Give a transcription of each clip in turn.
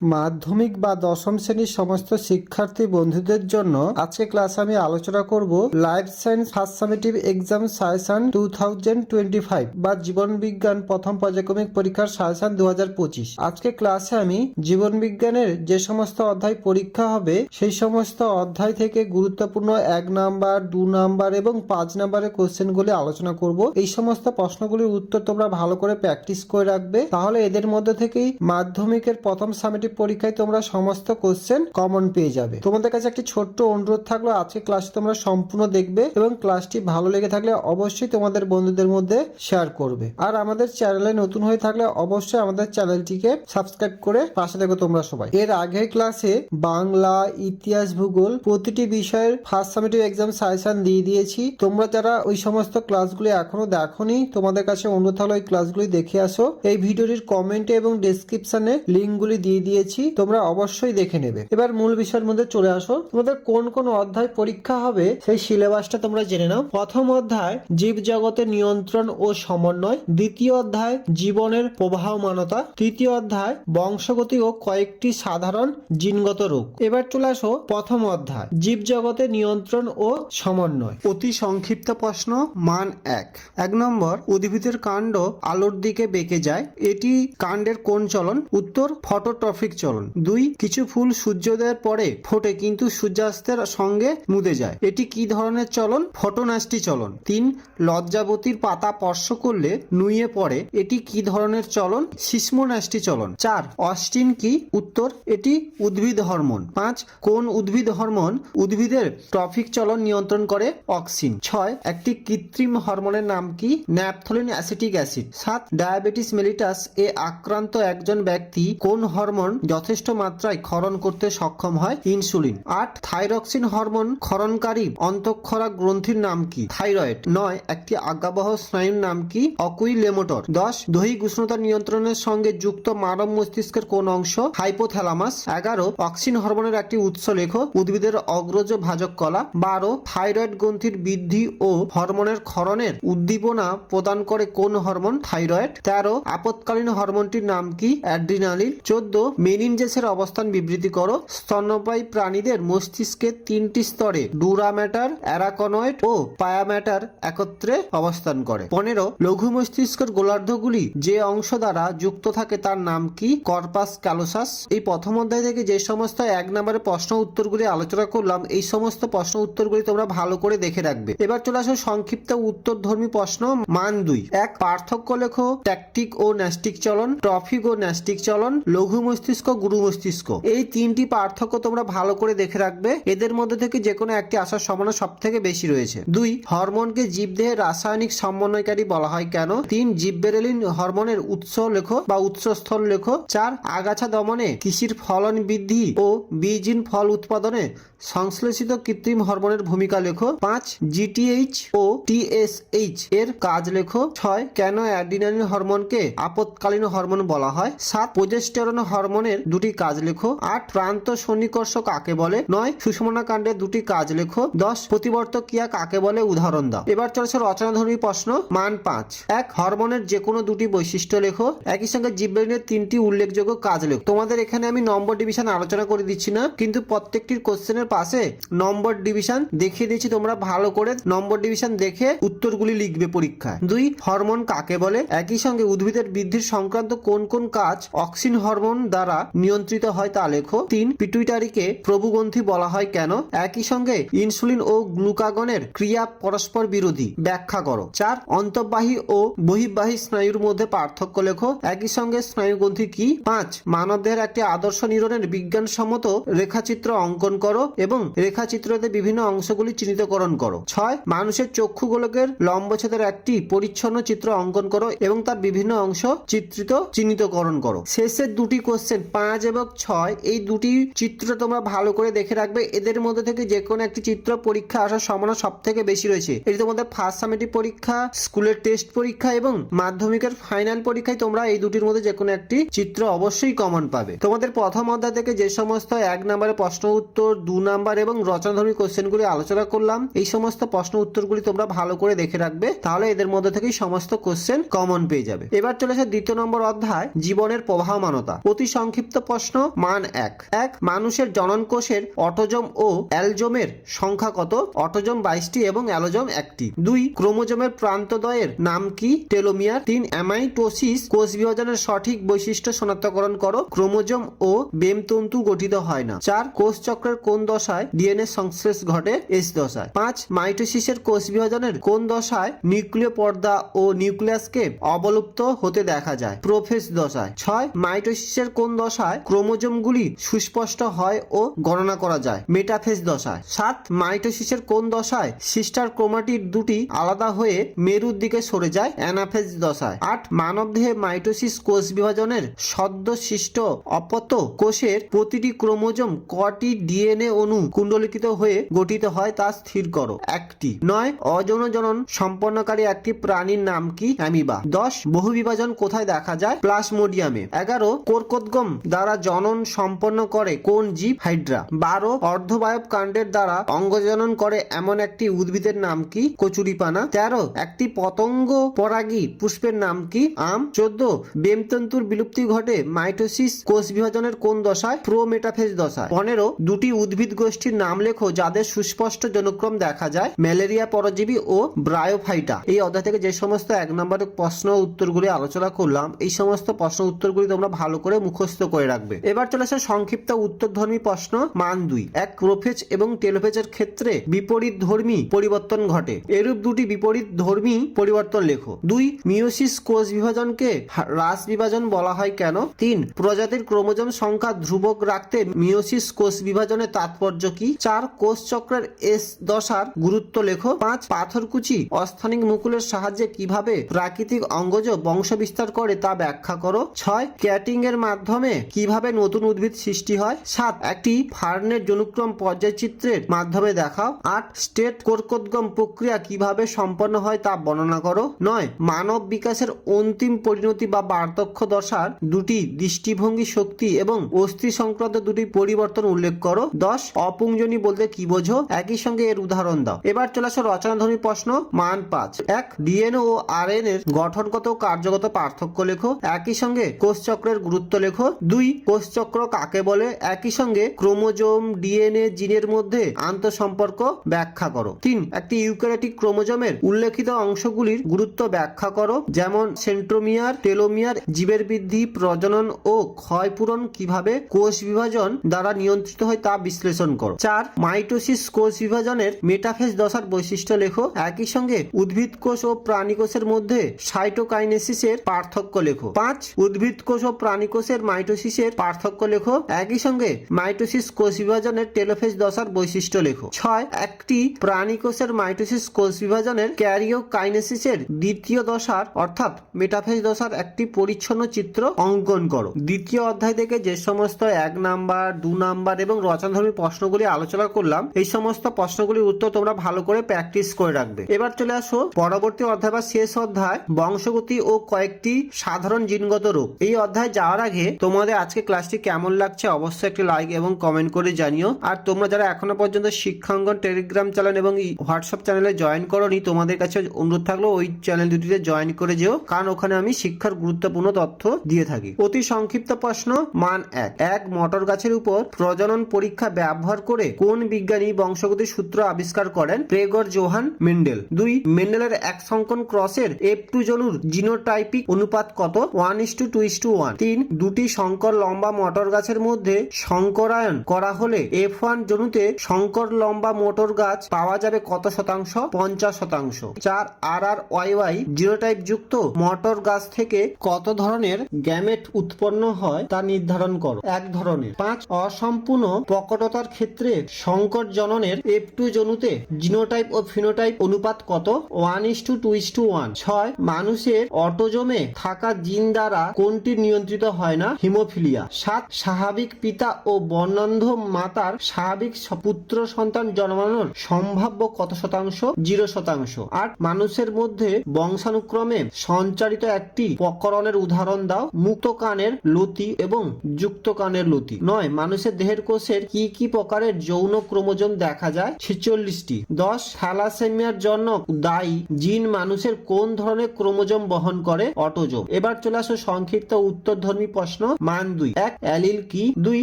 মাধ্যমিক বা দশম শ্রেণির সমস্ত শিক্ষার্থী বন্ধুদের জন্য আজকে ক্লাসে আমি আলোচনা করব life science first summative exam suggestion two thousand twenty five বা জীবন বিজ্ঞান প্রথম পর্যায়ক্রমিক পরীক্ষার সাজেশন দু হাজার পঁচিশ আজকে ক্লাসে আমি জীবন বিজ্ঞানের যে সমস্ত অধ্যায় পরীক্ষা হবে, সেই সমস্ত অধ্যায় থেকে গুরুত্বপূর্ণ এক নাম্বার, দু নাম্বার এবং পাঁচ নাম্বারের কোশ্চেনগুলি আলোচনা করব। এই সমস্ত প্রশ্নগুলির উত্তর তোমরা ভালো করে প্র্যাকটিস করে রাখবে। তাহলে এদের মধ্যে থেকেই মাধ্যমিকের প্রথম সামেটিভ পরীক্ষায় তোমরা সমস্ত কোশ্চেন কমন পেয়ে যাবে। তোমাদের কাছে একটি ছোট্ট অনুরোধ থাকল, আজকে ক্লাসটি তোমরা সম্পূর্ণ দেখবে এবং ক্লাসটি ভালো লেগে থাকলে অবশ্যই তোমাদের বন্ধুদের মধ্যে শেয়ার করবে। আর আমাদের চ্যানেলে নতুন হয়ে থাকলে অবশ্যই আমাদের চ্যানেলটিকে সাবস্ক্রাইব করে পাশে দেখো তোমরা সবাই। এর আগের ক্লাসে বাংলা, ইতিহাস, ভূগোল প্রতিটি বিষয়ের ফার্স্ট সামেটিভ এক্সাম সাজেশন দিয়ে দিয়েছি। তোমরা যারা ওই সমস্ত ক্লাসগুলি এখনও দেখোনি, তোমাদের কাছে অনুরোধ হলো এই ক্লাসগুলি দেখে আসো। এই ভিডিওটির কমেন্টে এবং ডেসক্রিপশনে লিঙ্কগুলি দিয়ে দিয়ে দিয়েছি, তোমরা অবশ্যই দেখে নেবে। এবার মূল বিষয়ের মধ্যে চলে আসো। তোমাদের কোন কোন অধ্যায় পরীক্ষা হবে সেই সিলেবাসটা তোমরা জেনে নাও। প্রথম অধ্যায় জীব জগতের নিয়ন্ত্রণ ও সমন্বয়। দ্বিতীয় অধ্যায়, জীবনের প্রবাহমানতা। তৃতীয় অধ্যায়, বংশগতি ও কয়েকটি সাধারণ জিনগত রোগ। এবার চলে আসো প্রথম অধ্যায় জীব জগতের নিয়ন্ত্রণ ও সমন্বয়। অতি সংক্ষিপ্ত প্রশ্ন, মান এক। এক নম্বর, উদ্ভিদের কাণ্ড আলোর দিকে বেঁকে যায়। এটি কাণ্ডের কোন চলন? উত্তর, ফটোট্রফিক চলন। দুই, কিছু ফুল সূর্যোদয়ের পরে ফোটে কিন্তু সূর্যাস্তের সঙ্গে মুদে যায়। এটি কি ধরনের চলন? ফটোনাষ্টি চলন। তিন, লজ্জাবতীর পাতা স্পর্শ করলে নুয়ে পড়ে। এটি কি ধরনের চলন? শিশ্মনাষ্টি চলন। চার অস্টিন কি? উত্তর, এটি উদ্ভিদ হরমোন। পাঁচ, কোন উদ্ভিদ হরমোন উদ্ভিদের ট্রফিক চলন নিয়ন্ত্রণ করে? অক্সিন। ছয়, একটি কৃত্রিম হরমোনের নাম কি? Naphthalene acetic acid. সাত, ডায়াবেটিস মেলিটাস এ আক্রান্ত একজন ব্যক্তি কোন হরমোন যথেষ্ট মাত্রায় ক্ষরণ করতে সক্ষম হয় ইনসুলিন। আট, থাইরক্সিন হরমোন ক্ষরণকারী অন্তঃক্ষরা গ্রন্থির নাম কি? থাইরয়েড। নয়, একটি আজ্ঞাবহ স্নায়ুর নাম কি? অকুইলেমোটর। দশ, দৈহিক উষ্ণতা নিয়ন্ত্রণের সঙ্গে যুক্ত মানব মস্তিষ্কের কোন অংশ? হাইপোথ্যালামাস। এগারো, অক্সিন হরমোনের একটি উৎস লেখ উদ্ভিদের অগ্রজ ভাজক কলা। বারো, থাইরয়েড গ্রন্থির বৃদ্ধি ও হরমোনের ক্ষরণের উদ্দীপনা প্রদান করে কোন হরমোন? থাইরয়েড। তেরো আপতকালীন হরমোনটির নাম কি? অ্যাড্রিনালিন। চোদ্দ মেনিনজেসের অবস্থান বিবৃতি করো। স্তন্যপায়ী প্রাণীদের মস্তিষ্কের তিনটি স্তরে ডুরা ম্যাটার অ্যারাকনয়েড ও পায়াম্যাটার একত্রে অবস্থান করে। পনেরো, লঘু মস্তিষ্কের গোলার্ধগুলি যে অংশ দ্বারা যুক্ত থাকে তার নাম কি? Corpus callosum. এই প্রথম অধ্যায় থেকে যে সমস্ত এক নম্বরের প্রশ্ন উত্তরগুলি আলোচনা করলাম, এই সমস্ত প্রশ্ন উত্তরগুলি তোমরা ভালো করে দেখে রাখবে। এবার চলে আসো সংক্ষিপ্ত উত্তর ধর্মী প্রশ্ন মান দুই। এক, পার্থক্য লেখো, ট্যাকটিক ও ন্যাস্টিক চলন, ট্রফিক ও ন্যাস্টিক চলন, লঘু মস্তিষ্ক গুরু মস্তিষ্ক। এই তিনটি পার্থক্য তোমরা ভালো করে দেখে রাখবে। এদের মধ্যে থেকে যে কোনো একটি আসার সম্ভাবনা সব থেকে বেশি রয়েছে। দুই, হরমোনকে জীবদেহের রাসায়নিক সমন্বয়কারী বলা হয় কেন? তিন, জিববেরেলিন হরমোনের উৎস লেখো বা উৎসস্থল লেখো। চার, আগাছা দমনে কৃষির ফলন বৃদ্ধি ও বীজিন ফল উৎপাদনে সংশ্লেষিত কৃত্রিম হরমোনের ভূমিকা লেখো। পাঁচ জিটিএইচ ও টিএসএইচ এর কাজ লেখো। ছয়, কেন অ্যাডিনালিন হরমোনকে আপতকালীন হরমোন বলা হয়? সাত, প্রজেস্টেরন হরমোনের দুটি কাজ লেখো। আট, প্রান্ত সন্নিকর্ষ কাকে বলে? নয় সুষমনা কাণ্ডের দুটি কাজ লেখো। দশ প্রতিবর্তক ক্রিয়া কাকে বলে? উদাহরণ দাও। এবার চলেছে রচনাধর্মী প্রশ্ন, মান পাঁচ। এক, হরমোনের যে কোনো দুটি বৈশিষ্ট্য লেখো। একই সঙ্গে জীববিজ্ঞানের তিনটি উল্লেখযোগ্য কাজ লেখো। তোমাদের এখানে আমি নম্বর ডিভিশন আলোচনা করে দিচ্ছি না, কিন্তু প্রত্যেকটির কোশ্চেনের পাশে নম্বর ডিভিশন দেখিয়ে দিচ্ছি তোমরা ভালো করে নম্বর ডিভিশন দেখে উত্তরগুলি লিখবে পরীক্ষায়। দুই, হরমোন কাকে বলে? একই সঙ্গে উদ্ভিদের বৃদ্ধির সংক্রান্ত কোন কোন কাজ অক্সিন হরমোন দ্বারা নিয়ন্ত্রিত হয় তা লেখো। তিন, পিটুইটারিকে প্রভুগ্রন্থি বলা হয় কেন? একই সঙ্গে ইনসুলিন ও গ্লুকাগনের ক্রিয়া পরস্পর বিরোধী, ব্যাখ্যা করো। চার, অন্তঃবাহী ও বহির্বাহী স্নায়ুর মধ্যে পার্থক্য লেখো। একই সঙ্গে স্নায়ুগ্রন্থি কি? পাঁচ, মানবদেহের একটি আদর্শ নিউরনের বিজ্ঞানসম্মত রেখাচিত্র অঙ্কন করো। এবং রেখাচিত্রতে বিভিন্ন অংশগুলি চিহ্নিতকরণ করো। ছয়, মানুষের চক্ষু গোলকের লম্বচ্ছেদের একটি পরিচ্ছন্ন চিত্র অঙ্কন করো এবং তার বিভিন্ন অংশ চিত্রিত চিহ্নিতকরণ করো। শেষের দুটি কোশ্চেন পাঁচ এবং ছয়, এই দুটি চিত্র তোমরা ভালো করে দেখে রাখবে। এদের মধ্যে থেকে যে কোনো একটি চিত্র পরীক্ষা আসার সম্ভাবনা সব থেকে বেশি রয়েছে। এটি তোমাদের ফার্স্ট সামেটিভ পরীক্ষা, স্কুলের টেস্ট পরীক্ষা এবং মাধ্যমিকের ফাইনাল পরীক্ষায় তোমরা এই দুটির মধ্যে যে কোনো একটি চিত্র অবশ্যই কমন পাবে। তোমাদের প্রথম অধ্যায় থেকে যে সমস্ত এক নম্বরের প্রশ্ন উত্তর, দু নাম্বার এবং রচনাধর্মী কোশ্চেনগুলি আলোচনা করলাম। এই সমস্ত প্রশ্ন উত্তরগুলি তোমরা ভালো করে দেখে রাখবে, তাহলে এদের মধ্যে থেকেই সমস্ত কোশ্চেন কমন পেয়ে যাবে। এবার চলে আসে দ্বিতীয় নম্বর অধ্যায়, জীবনের প্রবাহমানতা। অতি সংক্ষিপ্ত প্রশ্ন, মান এক। এক, মানুষের জনন কোষের অটোজম ও অ্যালজোমের সংখ্যা কত? অটোজম বাইশটি এবং অ্যালোজম একটি। দুই, ক্রোমোজোমের প্রান্তদয়ের নাম কি? টেলোমিয়ার। তিন, অ্যামাইটোসিস কোষ বিভাজনের সঠিক বৈশিষ্ট্য শনাক্তকরণ করো। ক্রোমোজোম ও বেমতন্তু গঠিত হয় না। চার, কোষ চক্রের কোন দশায় ডিএনএ সংশ্লেষ ঘটে এস দশায়। পাঁচ, মাইটোসিসের কোষ বিভাজনের কোন দশায় নিউক্লিয় পর্দা ও নিউক্লিয়াসকে অবলুপ্ত হতে দেখা যায়? প্রোফেস দশায়। ছয়, মাইটোসিসের কোন দশায় ক্রোমোজোমগুলি সুস্পষ্ট হয় ও গণনা করা যায়? মেটাফেস দশায়। সাত, মাইটোসিসের কোন দশায় সিস্টার ক্রোমাটিড দুটি আলাদা হয়ে মেরুর দিকে সরে যায়? অ্যানাফেজ দশায়। আট, মানবদেহে মাইটোসিস কোষ বিভাজনের সদ্য সৃষ্ট অপত্য কোষের প্রতিটি ক্রোমোজোম কটি ডিএনএ অণু কুণ্ডলিখিত হয়ে গঠিত হয় তা স্থির করো। একটি। নয় অযৌন জনন সম্পন্নকারী একটি প্রাণীর নাম কি? অ্যামিবা। দশ বহু বিভাজন কোথায় দেখা যায়? প্লাসমোডিয়ামে। এগারো, কোরকোদ্গম দ্বারা জনন সম্পন্ন করে কোন জীব? হাইড্রা। বারো অর্ধবায়ব কাণ্ডের দ্বারা অঙ্গজনন করে এমন একটি উদ্ভিদের নাম কি? কচুরিপানা। তেরো, একটি পতঙ্গ পরাগী পুষ্পের নাম কি? আম। চোদ্দ, বেমতন্তুর বিলুপ্তি ঘটে মাইটোসিস কোষ বিভাজনের কোন দশায়? প্রোমেটাফেজ দশায়। পনেরো, দুটি উদ্ভিদ গোষ্ঠীর নাম লেখো, যাদের সুস্পষ্ট জনক্রম দেখা যায়, ম্যালেরিয়া পরজীবী ও ব্রায়োফাইটা। এই অধ্যায় থেকে যে সমস্ত এক নম্বরের প্রশ্ন উত্তরগুলি আলোচনা করলাম, এই সমস্ত প্রশ্ন উত্তরগুলি তোমরা ভালো করে মুখস্থ করে রাখবে। এবার চলে আসে সংক্ষিপ্ত উত্তরধর্মী প্রশ্ন, মান দুই। এক প্রোফেজ এবং টেলোফেজের ক্ষেত্রে বিপরীত ধর্মী পরিবর্তন ঘটে। এরূপ দুটি বিপরীত ধর্মী পরিবর্তন লেখো। দুই মিওসিস কোষ বিভাজনকে হ্রাস বিভাজন বলা হয় কেন? তিন, প্রজাতির ক্রোমোজোম সংখ্যা ধ্রুবক রাখতে মিওসিস কোষ বিভাজনের তাৎপর্য কি? চার, কোষ চক্রের এস দশার গুরুত্ব লেখো। পাঁচ, পাথরকুচি অস্থানিক মুকুলের সাহায্যে কীভাবে প্রাকৃতিক অঙ্গজ বংশ বিস্তার করে তা ব্যাখ্যা করো। ছয় ক্যাটিং এর মাধ্যমে কীভাবে নতুন উদ্ভিদ সৃষ্টি হয়। সাত, একটি ফার্নের জনুক্রম পর্যায়চিত্রের মাধ্যমে দেখাও। আট, স্টেট কোরকোদ্গম প্রক্রিয়া কীভাবে সম্পন্ন হয় তা বর্ণনা করো। নয়, মানব বিকাশের অন্তিম পরিণতি বা বার্ধক্য দশার দুটি দৃষ্টিভঙ্গি শক্তি এবং অস্থি সংক্রান্ত দুটি পরিবর্তন উল্লেখ করো। দশ অপুঞ্জনী বলতে কি বোঝো? একই সঙ্গে এর উদাহরণ দাও। এবার চলে আসো রচনাধর্মী প্রশ্ন মান পাঁচ। এক ডিএনএ ও আরএন এর গঠনগত কার্যগত পার্থক্য লেখো। একই সঙ্গে কোষ চক্রের গুরুত্ব লেখো। দুই কোষ চক্র কাকে বলে? একই সঙ্গে ক্রোমোজোম ডিএনএ জিনের মধ্যে আন্তঃসম্পর্ক ব্যাখ্যা করো। তিন, একটি ইউক্যারিওটিক ক্রোমোজোমের উল্লেখিত অংশগুলির গুরুত্ব ব্যাখ্যা করো। যেমন সেন্ট্রোমিয়ার, টেলোমিয়ার, জীবের বৃদ্ধি, প্রজনন ও ক্ষয়পূরণ কীভাবে কোষ বিভাজন দ্বারা নিয়ন্ত্রিত হয় তা বিশ্লেষণ করো। চার, মাইটোসিস কোষ বিভাজনের মেটাফেজ দশার বৈশিষ্ট্য লেখো। একই সঙ্গে উদ্ভিদ কোষ ও প্রাণী কোষের মধ্যে সাইটোকাইনেসিসের পার্থক্য লেখো। পাঁচ, উদ্ভিদ কোষ ও প্রাণী কোষের মাইটোসিসের পার্থক্য লেখো। একই সঙ্গে মাইটোসিস কোষ বিভাজনের টেলোফেজ দশার বৈশিষ্ট্য লেখো। ছয়, একটি প্রাণী কোষের মাইটোসিস কোষ বিভাজনের ক্যারিওকাইনেসিসের দ্বিতীয় দশার অর্থাৎ মেটাফেজ দশার একটি পরিচ্ছন্ন চিত্র অঙ্কন করো। দ্বিতীয় অধ্যায় থেকে যে সমস্ত এক নাম্বার, দু নাম্বার এবং রচনাধর্মী প্রশ্নগুলি আলোচনা করলাম। এই সমস্ত প্রশ্নগুলির উত্তর তোমরা ভালো করে প্র্যাকটিস করে রাখবে। এবার চলে আসো পরবর্তী অধ্যায় বা শেষ অধ্যায়, বংশগতি ও কয়েকটি সাধারণ জিনগত রোগ এই অধ্যায় যাওয়ার আগে তোমাদের আজকে ক্লাসটি কেমন লাগছে অবশ্যই একটি লাইক এবং কমেন্ট করে জানিও। আর তোমরা যারা এখনও পর্যন্ত শিক্ষাঙ্গন, টেলিগ্রাম চ্যানেল এবং হোয়াটসঅ্যাপ চ্যানেলে জয়েন করনি, তোমাদের কাছে অনুরোধ থাকল ওই চ্যানেল দুটিতে জয়েন করে যেও, কারণ ওখানে আমি শিক্ষার গুরুত্বপূর্ণ তথ্য দিয়ে থাকি। অতি সংক্ষিপ্ত প্রশ্ন, মান এক। এক, মটর গাছের উপর প্রজনন পরীক্ষা ব্যবহার করে কোন বিজ্ঞানী বংশগতির সূত্র আবিষ্কার করেন? Gregor Johann Mendel. দুই, মেন্ডেলের এক সংকন ক্রসের এফ টু জনুর জিনোটাইপিক অনুপাত কত? One is two two is two one. তিন, দুটি শঙ্কর লম্বা মটর গাছের মধ্যে শঙ্করায়ন করা হলে এফ ওয়ান জনুতে শঙ্কর লম্বা মোটর গাছ পাওয়া যাবে কত শতাংশ? পঞ্চাশ শতাংশ। চার, আর আর ওয়াই ওয়াই জিরোটাইপ যুক্ত মটর গাছ থেকে কত ধরনের গ্যামেট উৎপন্ন হয় তা নির্ধারণ করো। এক ধরনের। পাঁচ, অসম্পূর্ণ প্রকটতার ক্ষেত্রে সংকর জননের এফ টু জনুতে জিনোটাইপ ও ফিনোটাইপ অনুপাত কত? One is two two is two one ছয়, মানুষের অটোজমে থাকা জিন দ্বারা কোনটি নিয়ন্ত্রিত হয় না? হিমোফিলিয়া। সাত, স্বাভাবিক পিতা ও বর্ণান্ধ মাতার স্বাভাবিক পুত্র সন্তান জন্মানোর সম্ভাব্য কত শতাংশ? জিরো শতাংশ। আট, মানুষের মধ্যে বংশানুক্রমে সঞ্চারিত একটি প্রকরণের উদাহরণ দাও। মুক্ত কানের লতি এবং যুক্ত কানের লতি। নয়, মানুষের দেহের কোষের কি কি প্রকারের যৌন ক্রোমোজোম দেখা যায়? ছেচল্লিশটি। দশ, থ্যালাসেমিয়ার জন্য দায়ী জিন মানুষের কোন ধরনের ক্রোমোজোম বহন করে? অটোজোম। এবার চলে আসো সংক্ষিপ্ত উত্তরধর্মী প্রশ্ন মান দুই। এক, অ্যালিল কি? দুই,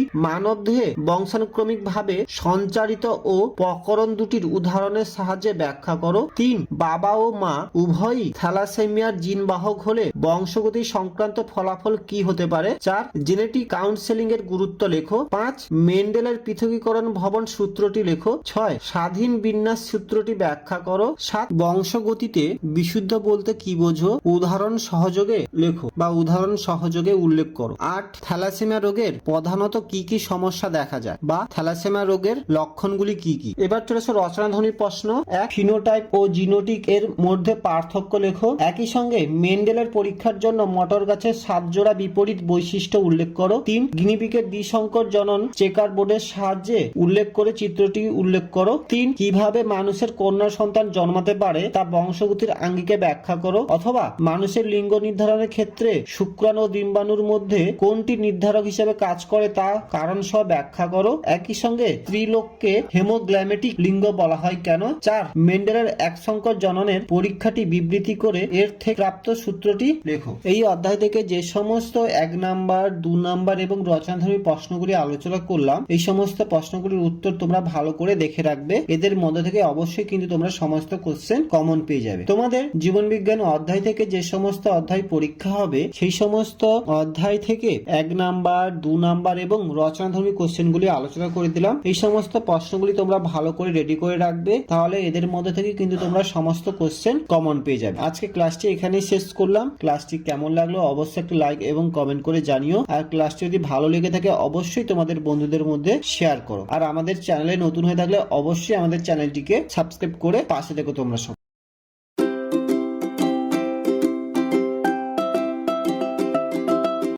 মানব দেহে বংশানুক্রমিক ভাবে সঞ্চারিত ও প্রকরণ দুটির উদাহরণের সাহায্যে ব্যাখ্যা করো। তিন, বাবা ও মা উভয়ই থ্যালাসেমিয়ার জিন বাহক হলে বংশগতি সংক্রান্ত ফলাফল কি হতে পারে? চার, জেনেটিক কাউন্সেলিং এর গুরুত্ব লেখো। পাঁচ, মেন্ডেলের পৃথকীকরণ ভবন সূত্রটি লেখো। ছয়, স্বাধীন বিন্যাস সূত্রটি ব্যাখ্যা করো। সাত, বংশগতিতে বিশুদ্ধ বলতে কি বোঝো? উদাহরণ সহযোগে লেখো বা উদাহরণ সহযোগে উল্লেখ করো। আট, থ্যালাসেমিয়া রোগের প্রধানত কি কি সমস্যা দেখা যায় বা থ্যালাসেমিয়া রোগের লক্ষণগুলি কি কি? এবার চলে আসো রচনাধ্বনির প্রশ্ন। এক, ফিনোটাইপ ও জিনোটিক এর মধ্যে পার্থক্য লেখো। একই সঙ্গে মেন্ডেলের পরীক্ষার জন্য মটর গাছের সাত জোড়া বিপরীত বৈশিষ্ট্য উল্লেখ করো। তিন, গিনিপিকের দ্বিসংকর জনন চেকার বোর্ডের সাহায্যে উল্লেখ করে চিত্রটি উল্লেখ করো। তিন, কীভাবে মানুষের কন্যা সন্তান জন্মাতে পারে তা বংশগতির আঙ্গিকে ব্যাখ্যা করো। অথবা মানুষের লিঙ্গ নির্ধারণের ক্ষেত্রে শুক্রাণু ও ডিম্বাণুর মধ্যে কোনটি নির্ধারক হিসেবে কাজ করে তা কারণ সহ ব্যাখ্যা করো। একই সঙ্গে স্ত্রীলোককে হেমোগ্ল্যামেটিক লিঙ্গ বলা হয় কেন? চার মেন্ডেলের এক সংকর জননের পরীক্ষাটি বিবৃতি করে এর থেকে প্রাপ্ত সূত্রটি লেখো। এই অধ্যায় থেকে যে সমস্ত এক নাম্বার, দু নাম্বার এবং রচনাধর্মী প্রশ্নগুলি আলোচনা করলাম, এই সমস্ত প্রশ্নগুলির উত্তর তোমরা ভালো করে দেখে রাখবে। এদের মধ্যে থেকে অবশ্যই কিন্তু তোমরা সমস্ত কোশ্চেন কমন পেয়ে যাবে। তোমাদের জীবন বিজ্ঞান অধ্যায় থেকে যে সমস্ত অধ্যায় পরীক্ষা হবে, সেই সমস্ত অধ্যায় থেকে এক নাম্বার, দু নাম্বার এবং রচনাধর্মী কোশ্চেনগুলি আলোচনা করে দিলাম। এই সমস্ত প্রশ্নগুলি তোমরা ভালো করে রেডি করে রাখবে, তাহলে এদের মধ্যে থেকে কিন্তু তোমরা সমস্ত কোশ্চেন কমন পেয়ে যাবে। আজকে ক্লাসটি এখানেই শেষ করলাম। ক্লাসটি কেমন লাগল অবশ্যই একটি লাইক এবং কমেন্ট করে জানিও। আর ক্লাসটি যদি ভালো লেগে থাকে, অবশ্যই তোমাদের বন্ধুদের মধ্যে শেয়ার করো। আর আমাদের চ্যানেলে নতুন হয়ে থাকলে অবশ্যই আমাদের চ্যানেলটিকে সাবস্ক্রাইব করে পাশে দেখো তোমরা সব